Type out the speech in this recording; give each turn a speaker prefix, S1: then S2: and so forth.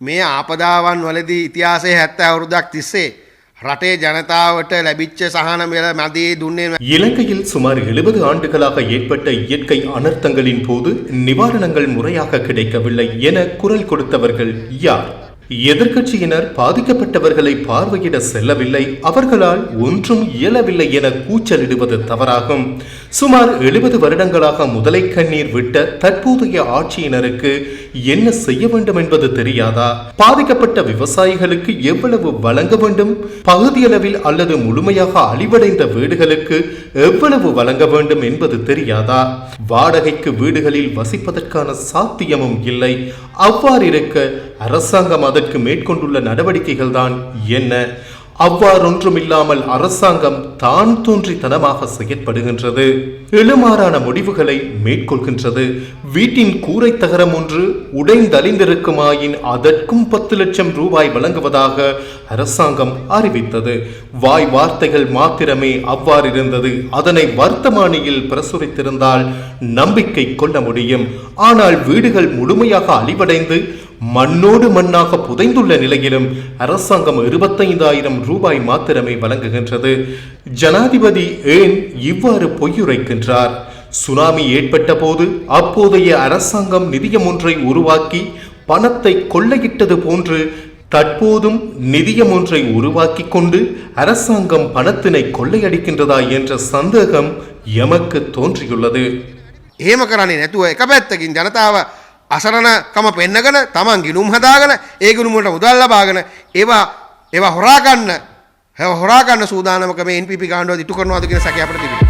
S1: මේ ආපදාවන් වලදී ඉතිහාසය හැත්ත අවුරුදක් තිස්සේ රටේ ජනතාවට ලැබිච්ච සහන මෙල මදේ දුන්නේ
S2: இலங்கையில் சுமார் எழுபது ஆண்டுகளாக ஏற்பட்ட இயற்கை அனர்த்தங்களின் போது நிவாரணங்கள் முறையாக கிடைக்கவில்லை என குரல் கொடுத்தவர்கள் யார் எதிர்க்கட்சியினர் பாதிக்கப்பட்டவர்களை பார்வையிட செல்லவில்லை அவர்களால் ஒன்றும் இயலவில்லை என கூச்சலிடுவது தவறாகும் சுமார் எழுபது வருடங்களாக முதலை கண்ணீர் விட்ட தற்போதைய ஆட்சியினருக்கு என்ன செய்ய வேண்டும் என்பது தெரியாதா? பாதிக்கப்பட்ட விவசாயிகளுக்கு எவ்வளவு வழங்க வேண்டும்? பகுதியளவில் அல்லது முழுமையாக அழிவடைந்த வீடுகளுக்கு எவ்வளவு வழங்க வேண்டும் என்பது தெரியாதா? வாடகைக்கு வீடுகளில் வசிப்பதற்கான சாத்தியமும் இல்லை. அவ்வாறிருக்க அரசாங்கம் அதற்கு மேற்கொண்டுள்ள நடவடிக்கைகள் தான் என்ன? அவ்வாறொன்றுமில்லாமல் அரசாங்கம் தான் தோன்றித்தனமாக செயற்படுகின்றது. எழுமாறான முடிவுகளை மேற்கொள்கின்றது. வீட்டின் கூரை தகரம் ஒன்று உடைந்தழிந்திருக்குமாயின் அதற்கும் பத்து லட்சம் ரூபாய் வழங்குவதாக அரசாங்கம் அறிவித்தது. வாய் வார்த்தைகள் மாத்திரமே அவ்வாறு இருந்தது அதனை வர்த்தமானியில் பிரசுரித்திருந்தால் நம்பிக்கை கொள்ள முடியும். ஆனால் வீடுகள் முழுமையாக அழிவடைந்து மண்ணோடு மண்ணாக புதைந்துள்ள நிலையிலும் அரசாங்கம் இருபத்தைந்தாயிரம் ரூபாய் மாத்திரமே வழங்குகின்றது ஜனாதிபதி ஏன் இவ்வாறு பொய்யுரைக்கின்றார் சுனாமி ஏற்பட்ட போது அப்போதைய அரசாங்கம் நிதியம் ஒன்றை உருவாக்கி பணத்தை கொள்ளையிட்டது போன்று தற்போதும் நிதியம் ஒன்றை உருவாக்கி கொண்டு அரசாங்கம் பணத்தினை கொள்ளையடிக்கின்றதா என்ற சந்தேகம் எமக்கு தோன்றியுள்ளது
S1: එහෙම කරන්නේ නැතුව එක පැත්තකින් ජනතාව අසරණකම පෙන්නගෙන තමන් ගිනුම් හදාගෙන ඒ ගුණුමට මුදල් ලබාගෙන ඒවා ඒවා හොරාගන්න හොරාගන්න සූදානමක මේ NPP ගාණ්ඩුව ඉටු කරනවාද කියන සැකය අපිට තිබෙනවා.